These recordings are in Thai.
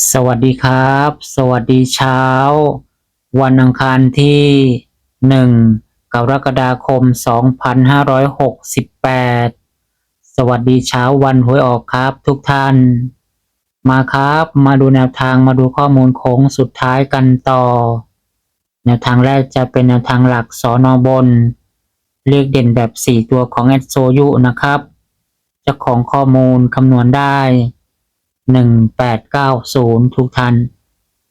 สวัสดีครับ สวัสดีเช้า วันอังคารที่หนึ่งกรกฎาคม 2568 สวัสดีเช้าวันหวยออกครับทุกท่าน มาครับมาดูแนวทางมาดูข้อมูลโค้งสุดท้ายกันต่อ แนวทางแรกจะเป็นแนวทางหลักสอนอบน เลขเด่นแบบ 4 ตัวของแอดโซยุนะครับเจ้าของข้อมูลคำนวณได้ หนึ่งแปดเก้าศูนย์ทุกท่าน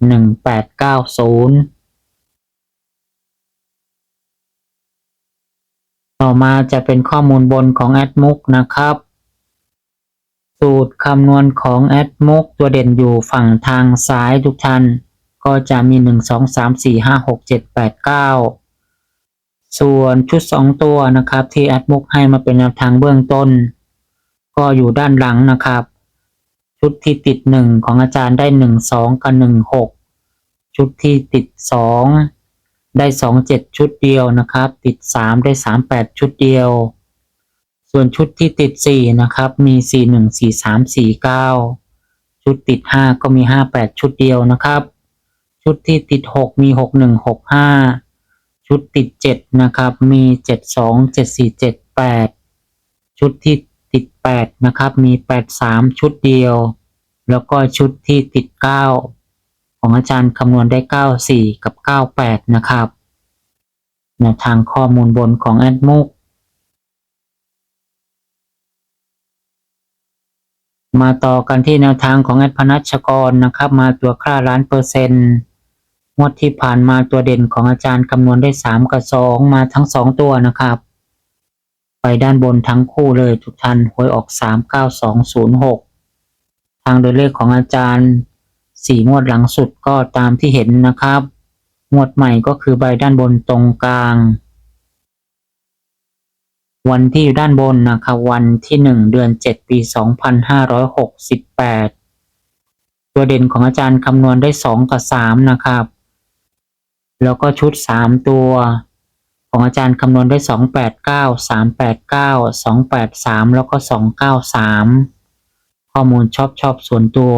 หนึ่งแปดเก้าศูนย์ต่อมาจะเป็นข้อมูลบนของแอดมุกนะครับ สูตรคำนวณของแอดมุกตัวเด่นอยู่ฝั่งทางซ้ายทุกท่าน ก็จะมีหนึ่งสองสามสี่ห้าหกเจ็ดแปดเก้าส่วนชุดสองตัวนะครับ ที่แอดมุกให้มาเป็นแนวทางเบื้องต้น ก็อยู่ด้านหลังนะครับ ชุดที่ติดหนึ่งของอาจารย์ได้หนึ่งสองกับหนึ่งหกชุดที่ติดสองได้สองเจ็ดชุดเดียวนะครับ ติดสามได้สามแปดชุดเดียว ส่วนชุดที่ติดสี่นะครับ มีสี่หนึ่งสี่สามสี่เก้าชุดติดห้าก็มีห้าแปดชุดเดียวนะครับ ชุดที่ติดหกมีหกหนึ่งหกห้าชุดติดเจ็ดนะครับ มีเจ็ดสองเจ็ดสี่เจ็ดแปดชุดที่ ติดแปดนะครับ มีแปดสามชุดเดียว แล้วก็ชุดที่ติดเก้าของอาจารย์คำนวณได้เก้าสี่กับเก้าแปดนะครับแนวทางข้อมูลบนของแอดมุกมาต่อกันที่แนวทางของแอดพนัชกรนะครับ มาตัวค่าล้านเปอร์เซ็นต์งวดที่ผ่านมาตัวเด่นของอาจารย์คำนวณได้สามกับสองมาทั้งสองตัวนะครับ ไปด้านบนทั้งคู่เลยทุกท่านหวยออกสามเก้าสองศูนย์หกทางโดยเลขของอาจารย์สี่งวดหลังสุดก็ตามที่เห็นนะครับ งวดใหม่ก็คือใบด้านบนตรงกลาง วันที่อยู่ด้านบนนะครับวันที่หนึ่งเดือนเจ็ดปีสองพันห้าร้อยหกสิบแปดตัวเด่นของอาจารย์คำนวณได้สองกับสามนะครับ แล้วก็ชุดสามตัว ของอาจารย์คำนวณได้สองแปดเก้าสามแล้วก็สองเก้าสามข้อมูลชอบชอบส่วนตัว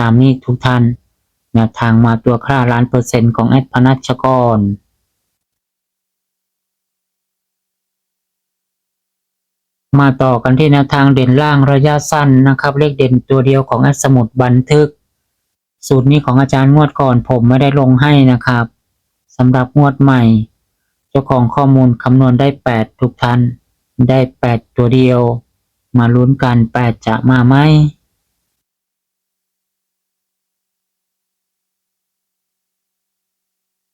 ตามนี้ทุกท่านแนวทางมาตัวค่าล้านเปอร์เซ็นต์ของแอดพนัชกรมาต่อกันที่แนวทางเด่นล่างระยะสั้นนะครับ เลขเด่นตัวเดียวของแอดสมุดบันทึก สูตรนี้ของอาจารย์งวดก่อนผมไม่ได้ลงให้นะครับ สำหรับงวดใหม่ เจ้าของข้อมูลคำนวณได้ 8 ทุกท่าน ได้ 8 ตัวเดียว มาลุ้นกัน 8 จะมาไหม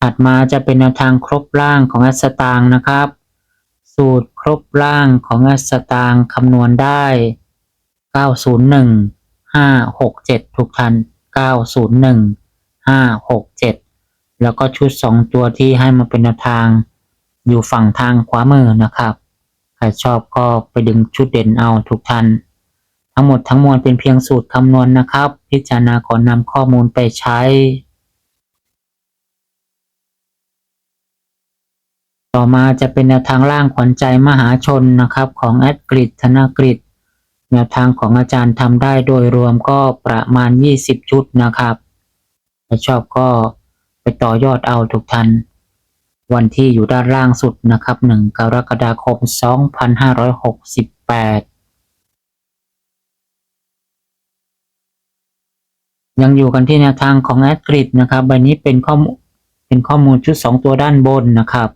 ถัดมาจะเป็นแนวทางครบล่างของแอสตางนะครับ สูตรครบล่างของแอสตางค์คำนวณได้ 901 567 ทุกท่าน 901 567 แล้วก็ชุด 2 ตัวที่ให้มาเป็นแนวทาง อยู่ฝั่งทางขวามือนะครับ ใครชอบก็ไปดึงชุดเด่นเอาทุกท่าน ทั้งหมดทั้งมวลเป็นเพียงสูตรคำนวณนะครับ พิจารณาก่อนนำข้อมูลไปใช้ ต่อมาจะเป็นแนวทางล่างขวัญใจมหาชนนะครับของแอดกริดธนกฤษแนวทางของอาจารย์ทำได้โดยรวมก็ประมาณ 20 ชุดนะครับ ถ้าชอบก็ ไปต่อยอดเอาทุกท่าน วันที่อยู่ด้านล่างสุดนะครับ1กรกฎาคม 2568 ยังอยู่กันที่แนวทางของแอดกริดนะครับใบนี้เป็นข้อมูลเป็นข้อมูลชุด 2 ตัวด้านบนนะครับ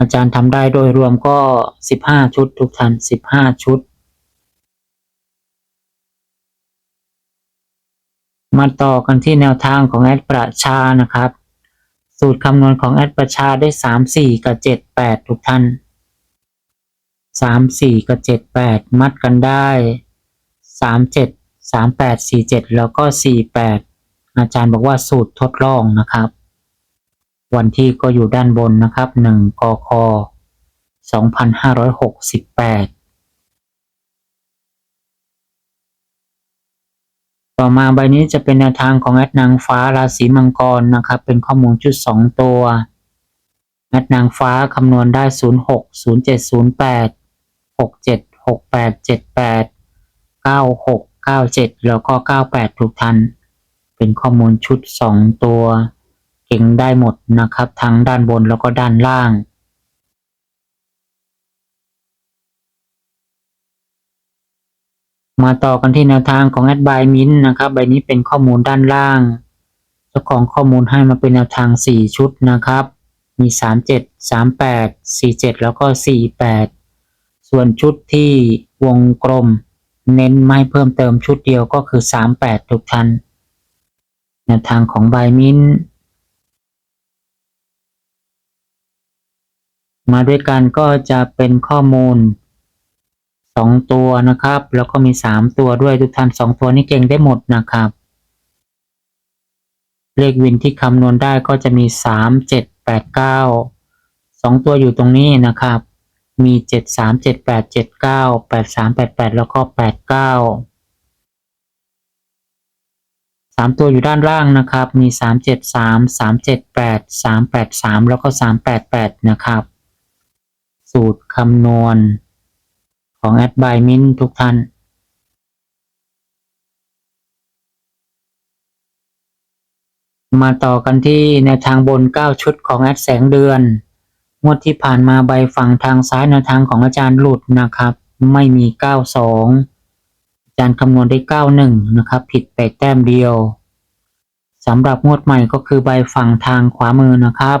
อาจารย์ทำได้โดยรวมก็ 15 ชุดทุกท่าน 15 ชุด มาต่อกันที่แนวทางของแอดประชานะครับ สูตรคำนวณของแอดประชาได้ 3 4 กับ 7 8 ทุกท่าน 3 4 กับ 7 8 มัดกันได้ 3 7 3 8 4 7 แล้วก็ 4 8 อาจารย์บอกว่าสูตรทดลองนะครับ วันที่ก็อยู่ด้านบนนะครับ 1กค2568 ต่อมาใบนี้จะเป็นแนวทางของแอดนางฟ้าราศีมังกรนะครับ เป็นข้อมูลชุดสองตัวแอดนางฟ้าคำนวณได้ศูนย์หกศูนย์เจ็ดศูนย์แปดหกเจ็ดหกแปดเจ็ดแปดเก้าหกเก้าเจ็ดแล้วก็เก้าแปดทุกทัน เป็นข้อมูลชุดสองตัว เก่งได้หมดนะครับ ทั้งด้านบนแล้วก็ด้านล่าง มาต่อกันที่แนวทางของแอดบายมินนะครับ ใบนี้เป็นข้อมูลด้านล่าง เจ้าของข้อมูลให้มาเป็นแนวทาง 4 ชุดนะครับ มี 37 38 47 แล้วก็ 48 ส่วนชุดที่วงกลม เน้นไม่เพิ่มเติมชุดเดียวก็คือ 38 ทุกท่านแนวทางของบายมินมาด้วยกันก็จะเป็นข้อมูล สองตัวนะครับ แล้วก็มีสามตัวด้วยทุกท่านสองตัวนี้เก่งได้หมดนะครับ เลขวินที่คำนวณได้ก็จะมีสามเจ็ดแปดเก้าสองตัวอยู่ตรงนี้นะครับ มีเจ็ดสามเจ็ดแปดเจ็ดเก้าแปดสามแปดแปดแล้วก็แปดเก้าสามตัวอยู่ด้านล่างนะครับ มีสามเจ็ดสามสามเจ็ดแปดสามแปดสามแล้วก็สามแปดแปดนะครับ สูตรคำนวณ ของแอดบายมินทุกท่านมาต่อกันที่ในทางบน 9 ชุดของแอดแสงเดือน งวดที่ผ่านมาใบฝั่งทางซ้ายแนวทางของอาจารย์หลุดนะครับ ไม่มี 92 อาจารย์คำนวณได้ 91 นะครับ ผิดไปแต้มเดียวสำหรับงวดใหม่ก็คือใบฝั่งทางขวามือนะครับ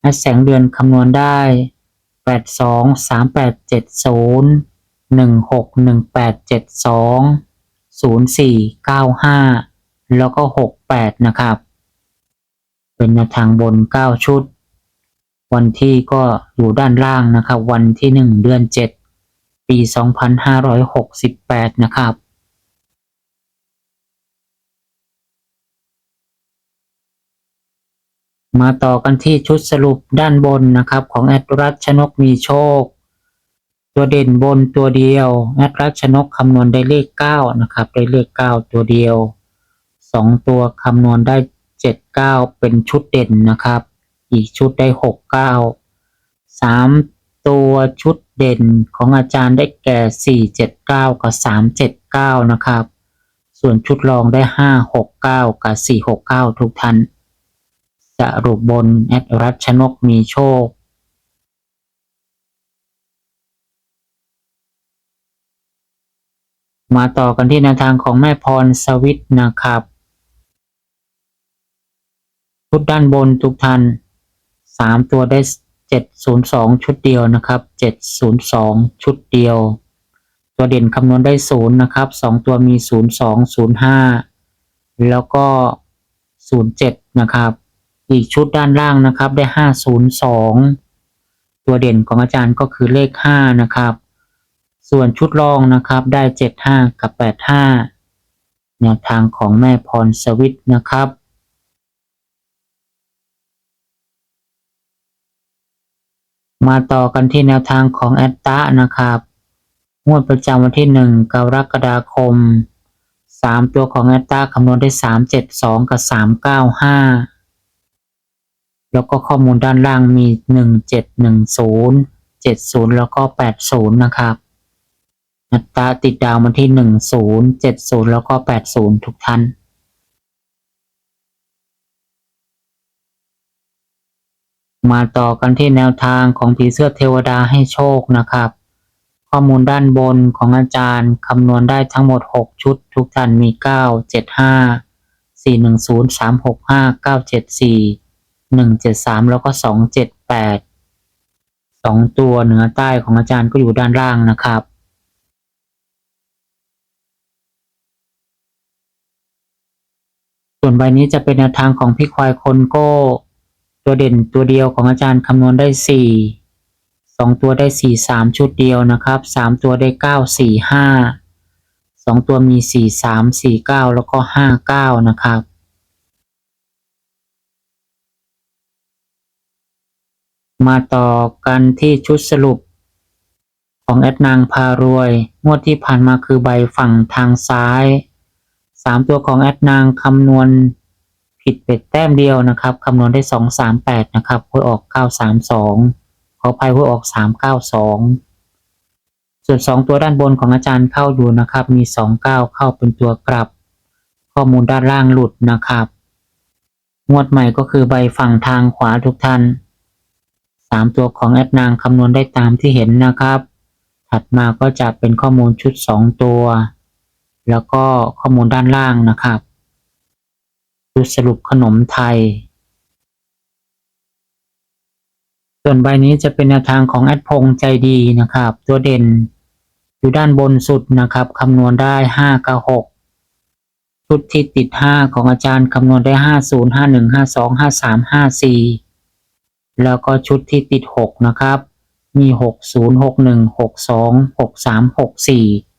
แอดแสงเดือนคำนวณได้ 82 3870 หนึ่งหกหนึ่งแปดเจ็ดสองศูนย์สี่เก้าห้าแล้วก็หกแปดนะครับ เป็นทางบนเก้าชุด วันที่ก็อยู่ด้านล่างนะครับ วันที่หนึ่งเดือนเจ็ดปีสองพันห้าร้อยหกสิบแปดนะครับมาต่อกันที่ชุดสรุปด้านบนนะครับ ของแอดรัชนกมีโชค ตัวเด่นบนตัวเดียวแอดรัชนกคำนวณได้เลข 9 นะครับ ได้เลข 9 ตัวเดียว 2 ตัวคำนวณได้ 7 9 เป็นชุดเด่นนะครับ อีกชุดได้ 6 9 3 ตัวชุดเด่นของอาจารย์ได้แก่ 4 7 9 กับ 3 7 9 นะครับ ส่วนชุดรองได้ 5 6 9 กับ 4 6 9 ทุกท่านสรุปบนแอดรัชนกมีโชค มาต่อกันที่แนวทางของแม่พรสวิตนะครับชุดด้านบนทุกท่านสามตัวได้เจ็ดศูนย์สองชุดเดียวนะครับเจ็ดศูนย์สองชุดเดียว ตัวเด่นคำนวณได้ศูนย์นะครับสองตัวมีศูนย์สองศูนย์ห้าแล้วก็ศูนย์เจ็ดนะครับ อีกชุดด้านล่างนะครับได้ห้าศูนย์สองตัวเด่นของอาจารย์ก็คือเลขห้านะครับ ส่วนชุดรองนะครับได้เจ็ดห้ากับแปดห้าแนวทางของแม่พรสวิตนะครับ มาต่อกันที่แนวทางของแอตตานะครับ งวดประจำวันที่หนึ่งกรกฎาคมสามตัวของแอตตาคำนวณได้สามเจ็ดสองกับสามเก้าห้าแล้วก็ข้อมูลด้านล่างมีหนึ่งเจ็ดหนึ่งศูนย์เจ็ดศูนย์แล้วก็แปดศูนย์นะครับ อัตราติดดาวมาที่หนึ่งศูนย์เจ็ดศูนย์แล้วก็แปดศูนย์ทุกท่านมาต่อกันที่แนวทางของผีเสื้อเทวดาให้โชคนะครับ ข้อมูลด้านบนของอาจารย์คำนวณได้ทั้งหมด 6 ชุด ทุกท่านมี 9 7 5 4 1 0 3 6 5 9 7 4 1 7 3 แล้วก็ 2 7 8 2 ตัวเหนือใต้ของอาจารย์ก็อยู่ด้านล่างนะครับ ส่วนใบนี้จะเป็นแนวทางของพี่ควายคนโก้ ตัวเด่นตัวเดียวของอาจารย์คำนวณได้สี่สองตัวได้สี่สามชุดเดียวนะครับสามตัวได้เก้าสี่ห้าสองตัวมีสี่สามสี่เก้าแล้วก็ห้าเก้านะครับมาต่อกันที่ชุดสรุป ของแอดนางพารวย งวดที่ผ่านมาคือใบฝั่งทางซ้าย สามตัวของแอดนางคำนวณผิดเป็ดแต้มเดียวนะครับคำนวณได้สองสามแปดนะครับหวยออกเก้าสามสองขออภัยหวยออกสามเก้าสองส่วนสองตัวด้านบนของอาจารย์เข้าอยู่นะครับ มีสองเก้าเข้าเป็นตัวกลับ ข้อมูลด้านล่างหลุดนะครับงวดใหม่ก็คือใบฝั่งทางขวาทุกท่านสามตัวของแอดนางคำนวณได้ตามที่เห็นนะครับ ถัดมาก็จะเป็นข้อมูลชุดสองตัว แล้วก็ข้อมูลด้านล่างนะครับคือสรุปขนมไทย ส่วนใบนี้จะเป็นแนวทางของแอดพงใจดีนะครับ ตัวเด่นอยู่ด้านบนสุดนะครับคำนวณได้5กับ6ชุดที่ติด 5 ของอาจารย์คำนวณได้ 50 51 52 53 54 แล้วก็ชุดที่ติด 6 นะครับ มี 60 61 62 63 64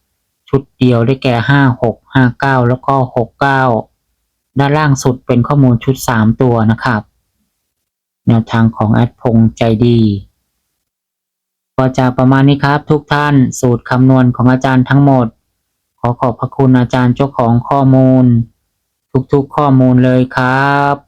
ชุดเดียวได้แก่ห้าหกห้าเก้าแล้วก็หกเก้าด้านล่างสุดเป็นข้อมูลชุดสามตัวนะครับ แนวทางของแอดพงษ์ใจดีก็จะประมาณนี้ครับทุกท่านสูตรคำนวณของอาจารย์ทั้งหมด ขอขอบพระคุณอาจารย์เจ้าของข้อมูล ทุกๆข้อมูลเลยครับ